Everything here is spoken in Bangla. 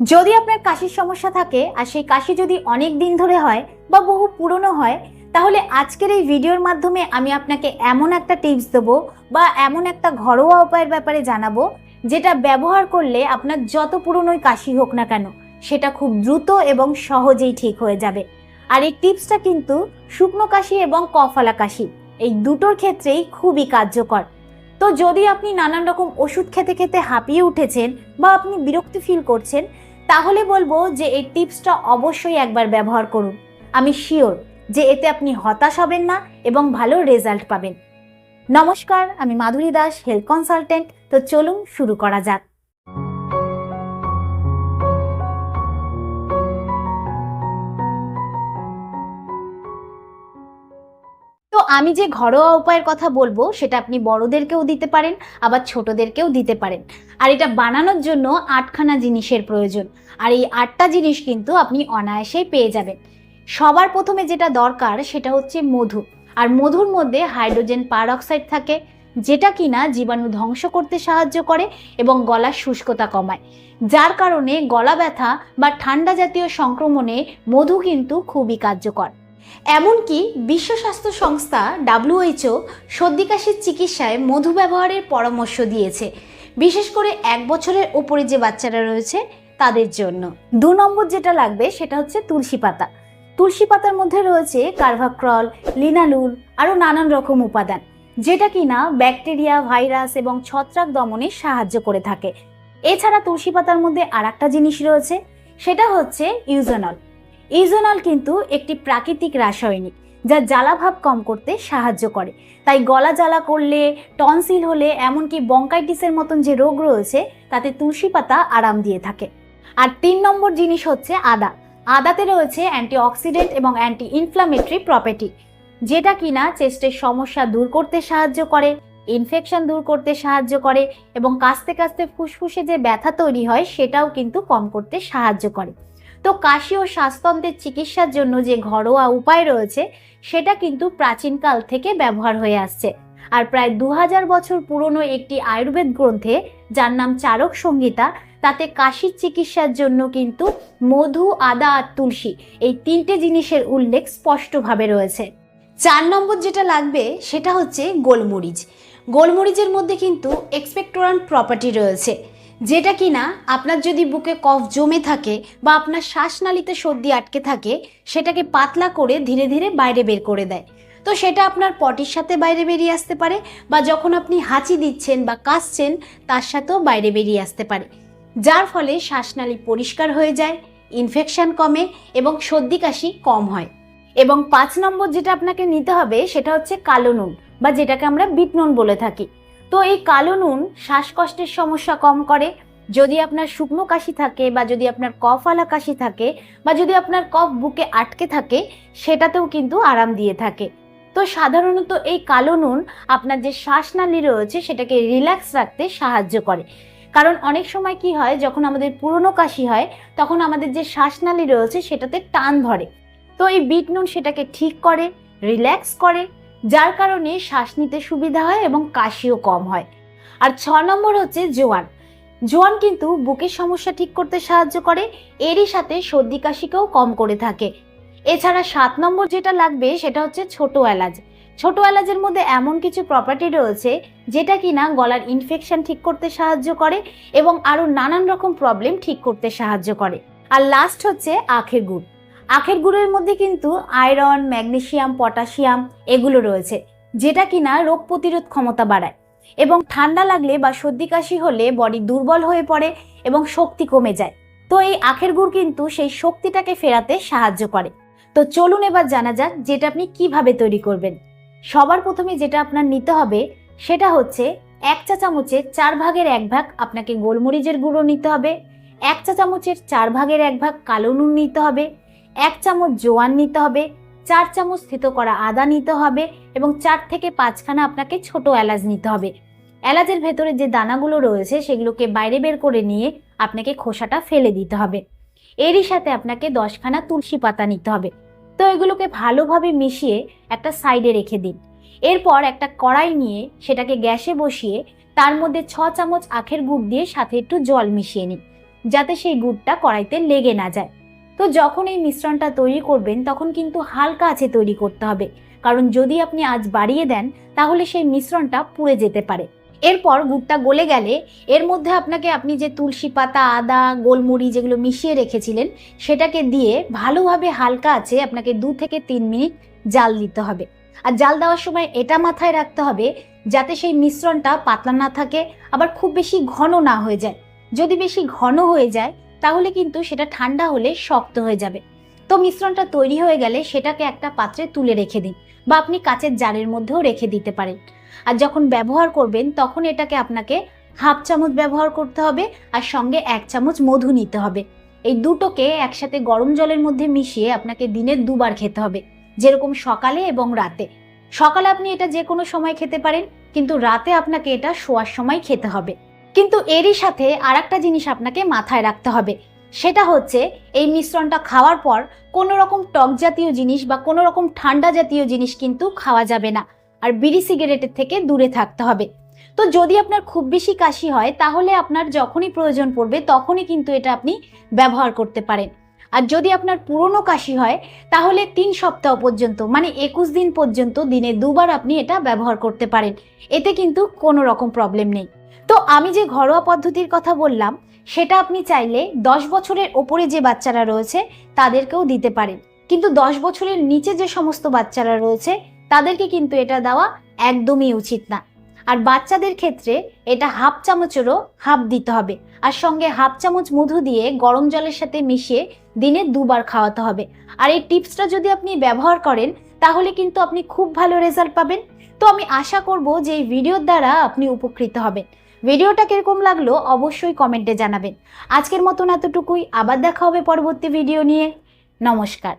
যদি আপনার কাশির সমস্যা থাকে আর সেই কাশি যদি অনেক দিন ধরে হয় বা বহু পুরনো হয়, তাহলে আজকের এই ভিডিওর মাধ্যমে আমি আপনাকে এমন একটা টিপস দেবো বা এমন একটা ঘরোয়া উপায়ের ব্যাপারে জানাব যেটা ব্যবহার করলে আপনার যত পুরনোই কাশি হোক না কেন, সেটা খুব দ্রুত এবং সহজেই ঠিক হয়ে যাবে। আর এই টিপসটা কিন্তু শুকনো কাশি এবং কফালা কাশি, এই দুটোর ক্ষেত্রেই খুবই কার্যকর। তো যদি আপনি নানান রকম ওষুধ খেতে খেতে হাঁপিয়ে উঠেছেন বা আপনি বিরক্তি ফিল করছেন তাহলে বলব যে এই টিপসটা অবশ্যই একবার ব্যবহার করুন। আমি শিওর যে এতে আপনি হতাশ হবেন না এবং ভালো রেজাল্ট পাবেন। নমস্কার, আমি মাধুরী দাস, হেলথ কনসালটেন্ট। তো চলুন শুরু করা যাক। আমি যে ঘরোয়া উপায়ের কথা বলব, সেটা আপনি বড়দেরকেও দিতে পারেন, আবার ছোটদেরকেও দিতে পারেন। আর এটা বানানোর জন্য আটখানা জিনিসের প্রয়োজন। আর এই আটটা জিনিস কিন্তু আপনি অনায়াসেই পেয়ে যাবেন। সবার প্রথমে যেটা দরকার, সেটা হচ্ছে মধু। আর মধুর মধ্যে হাইড্রোজেন পারঅক্সাইড থাকে, যেটা কিনা জীবাণু ধ্বংস করতে সাহায্য করে এবং গলার শুষ্কতা কমায়। যার কারণে গলা ব্যথা বা ঠান্ডা জাতীয় সংক্রমণে মধু কিন্তু খুবই কার্যকর। এমনকি বিশ্ব স্বাস্থ্য সংস্থা ডাব্লিউএইচও সর্দি কাশির চিকিৎসায় মধু ব্যবহারের পরামর্শ দিয়েছে। বিশেষ করে এক বছরের ওপরে যে বাচ্চারা রয়েছে, তাদের জন্য। দু নম্বর যেটা লাগবে, সেটা হচ্ছে তুলসী পাতা। তুলসী পাতার মধ্যে রয়েছে কার্ভাক্রল, লিনালুল, আরও নানান রকম উপাদান, যেটা কিনা ব্যাকটেরিয়া, ভাইরাস এবং ছত্রাক দমনে সাহায্য করে থাকে। এছাড়া তুলসী পাতার মধ্যে আর একটা জিনিস রয়েছে, সেটা হচ্ছে ইউজোনল। ইউজোনল কিন্তু একটি প্রাকৃতিক রাসায়নিক, যা জ্বালাভাব কম করতে সাহায্য করে। তাই গলা জ্বালা করলে, টনসিল হলে, এমনকি বঙ্কাইটিসের মতন যে রোগ রয়েছে, তাতে তুলসী পাতা আরাম দিয়ে থাকে। আর তিন নম্বর জিনিস হচ্ছে আদা। আদাতে রয়েছে অ্যান্টিঅক্সিডেন্ট এবং অ্যান্টি ইনফ্লামেটরি প্রপার্টি, যেটা কিনা চেস্টের সমস্যা দূর করতে সাহায্য করে, ইনফেকশন দূর করতে সাহায্য করে এবং কাস্তে কাস্তে ফুসফুসে যে ব্যথা তৈরি হয়, সেটাও কিন্তু কম করতে সাহায্য করে। তো কাশি ও শ্বাসতন্ত্রের চিকিৎসার জন্য যে ঘরোয়া উপায় রয়েছে, সেটা কিন্তু প্রাচীনকাল থেকে ব্যবহার হয়ে আসছে। আর প্রায় দু হাজার বছর পুরনো একটি আয়ুর্বেদ গ্রন্থে, যার নাম চারক সংহিতা তাতে কাশির চিকিৎসার জন্য কিন্তু মধু, আদা আর তুলসী এই তিনটে জিনিসের উল্লেখ স্পষ্টভাবে রয়েছে। চার নম্বর যেটা লাগবে, সেটা হচ্ছে গোলমরিচ। গোলমরিচের মধ্যে কিন্তু এক্সপেক্টোরান্ট প্রপার্টি রয়েছে। যেটা কিনা আপনার যদি বুকে কফ জমে থাকে বা আপনার শ্বাসনালীতে সর্দি আটকে থাকে, সেটাকে পাতলা করে ধীরে ধীরে বাইরে বের করে দেয়। তো সেটা আপনার পটির সাথে বাইরে বেরিয়ে আসতে পারে বা যখন আপনি হাঁচি দিচ্ছেন বা কাশছেন, তার সাথেও বাইরে বেরিয়ে আসতে পারে। যার ফলে শ্বাসনালী পরিষ্কার হয়ে যায় ইনফেকশান কমে এবং সর্দি কাশি কম হয়। এবং পাঁচ নম্বর যেটা আপনাকে নিতে হবে, সেটা হচ্ছে কালো নুন বা যেটাকে আমরা বিট নুন বলে থাকি। তো এই কালো নুন শ্বাসকষ্টের সমস্যা কম করে। যদি আপনার শুকনো কাশি থাকে বা যদি আপনার কফ আলা কাশি থাকে বা যদি আপনার কফ বুকে আটকে থাকে, সেটাতেও কিন্তু আরাম দিয়ে থাকে। তো সাধারণত এই কালো নুন আপনার যে শ্বাসনালী রয়েছে, সেটাকে রিল্যাক্স রাখতে সাহায্য করে। কারণ অনেক সময় কি হয়, যখন আমাদের পুরনো কাশি হয়, তখন আমাদের যে শ্বাসনালী রয়েছে, সেটাতে টান ধরে। তো এই বিট নুন সেটাকে ঠিক করে, রিল্যাক্স করে যার কারণে শ্বাস নিতে সুবিধা হয় এবং কাশিও কম হয়। আর ছ নম্বর হচ্ছে জোয়ান। জোয়ান কিন্তু বুকের সমস্যা ঠিক করতে সাহায্য করে, এরই সাথে সর্দি কাশিকেও কম করে থাকে। এছাড়া সাত নম্বর যেটা লাগবে সেটা হচ্ছে ছোট এলাচ। ছোট এলাচের মধ্যে এমন কিছু প্রপার্টি রয়েছে যেটা কিনা গলার ইনফেকশন ঠিক করতে সাহায্য করে এবং আরও নানান রকম প্রবলেম ঠিক করতে সাহায্য করে। আর লাস্ট হচ্ছে আখের গুড়। আখের গুড়ের মধ্যে কিন্তু আয়রন, ম্যাগনেশিয়াম, পটাশিয়াম এগুলো রয়েছে, যেটা কিনা রোগ প্রতিরোধ ক্ষমতা বাড়ায়। এবং ঠান্ডা লাগলে বা সর্দি কাশি হলে বডি দুর্বল হয়ে পড়ে এবং শক্তি কমে যায়। তো এই আখের গুড় কিন্তু সেই শক্তিটাকে ফেরাতে সাহায্য করে। তো চলুন এবার জানা যাক যেটা আপনি কীভাবে তৈরি করবেন। সবার প্রথমে যেটা আপনার নিতে হবে, সেটা হচ্ছে এক চা চামচের চার ভাগের এক ভাগ আপনাকে গোলমরিচের গুঁড়ো নিতে হবে, এক চা চামচের চার ভাগের এক ভাগ কালো নুন নিতে হবে এক চামচ জোয়ান নিতে হবে, চার চামচ স্থিত করা আদা নিতে হবে এবং চার থেকে পাঁচখানা আপনাকে ছোট এলাচ নিতে হবে। এলাচের ভেতরে যে দানাগুলো রয়েছে সেগুলোকে বাইরে বের করে নিয়ে আপনাকে খোসাটা ফেলে দিতে হবে। এরই সাথে আপনাকে দশখানা তুলসী পাতা নিতে হবে। তো এগুলোকে ভালোভাবে মিশিয়ে একটা সাইডে রেখে দিন। এরপর একটা কড়াই নিয়ে সেটাকে গ্যাসে বসিয়ে তার মধ্যে ছ চামচ আখের গুড় দিয়ে সাথে একটু জল মিশিয়ে নিন, যাতে সেই গুড়টা কড়াইতে লেগে না যায়। তো যখন এই মিশ্রণটা তৈরি করবেন, তখন কিন্তু হালকা আছে তৈরি করতে হবে। কারণ যদি আপনি আজ বাড়িয়ে দেন, তাহলে সেই মিশ্রণটা পুড়ে যেতে পারে। এরপর গুড়টা গলে গেলে, এর মধ্যে আপনাকে আপনি যে তুলসী পাতা, আদা গোলমুড়ি যেগুলো মিশিয়ে রেখেছিলেন, সেটাকে দিয়ে ভালোভাবে হালকা আছে আপনাকে দু থেকে তিন মিনিট জাল দিতে হবে। আর জাল দেওয়ার সময় এটা মাথায় রাখতে হবে, যাতে সেই মিশ্রণটা পাতলা না থাকে, আবার খুব বেশি ঘন না হয়ে যায়। যদি বেশি ঘন হয়ে যায় তাহলে কিন্তু সেটা ঠান্ডা হলে শক্ত হয়ে যাবে। তো মিশ্রণটা তৈরি হয়ে গেলে সেটাকে একটা পাত্রে তুলে রেখে দিন বা আপনি কাচের জারের মধ্যেও রেখে দিতে পারেন। আর যখন ব্যবহার করবেন তখন এটাকে আপনাকে হাফ চামচ ব্যবহার করতে হবে আর সঙ্গে এক চামচ মধু নিতে হবে। এই দুটোকে একসাথে গরম জলের মধ্যে মিশিয়ে আপনাকে দিনে দুবার খেতে হবে, যেরকম সকালে এবং রাতে। সকালে আপনি এটা যে কোনো সময় খেতে পারেন, কিন্তু রাতে আপনাকে এটা শোয়ার সময় খেতে হবে। কিন্তু এরই সাথে আর একটা জিনিস আপনাকে মাথায় রাখতে হবে। সেটা হচ্ছে, এই মিশ্রণটা খাওয়ার পর কোনো রকম টক জাতীয় জিনিস বা কোনো রকম ঠান্ডা জাতীয় জিনিস কিন্তু খাওয়া যাবে না। আর বিড়ি সিগারেটের থেকে দূরে থাকতে হবে। তো যদি আপনার খুব বেশি কাশি হয়, তাহলে আপনার যখনই প্রয়োজন পড়বে, তখনই কিন্তু এটা আপনি ব্যবহার করতে পারেন। আর যদি আপনার পুরনো কাশি হয়, তাহলে তিন সপ্তাহ পর্যন্ত মানে একুশ দিন পর্যন্ত, দিনে দুবার আপনি এটা ব্যবহার করতে পারেন। এতে কিন্তু কোনো রকম প্রবলেম নেই। তো আমি যে ঘরোয়া পদ্ধতির কথা বললাম, সেটা আপনি চাইলে দশ বছরের ওপরে যে বাচ্চারা রয়েছে, তাদেরকেও দিতে পারেন। কিন্তু দশ বছরের নিচে যে সমস্ত বাচ্চারা রয়েছে, তাদেরকে কিন্তু এটা দেওয়া একদমই উচিত না। আর বাচ্চাদের ক্ষেত্রে এটা হাফ চামচেরও হাফ দিতে হবে। আর সঙ্গে হাফ চামচ মধু দিয়ে গরম জলের সাথে মিশিয়ে দিনে দুবার খাওয়াতে হবে। আর এই টিপসটা যদি আপনি ব্যবহার করেন তাহলে কিন্তু আপনি খুব ভালো রেজাল্ট পাবেন। তো আমি আশা করব যে এই ভিডিওর দ্বারা আপনি উপকৃত হবেন। ভিডিওটা কীরকম লাগল অবশ্যই কমেন্টে জানাবেন। আজকের মতন এতটুকুই। আবার দেখা হবে পরবর্তী ভিডিও নিয়ে। নমস্কার।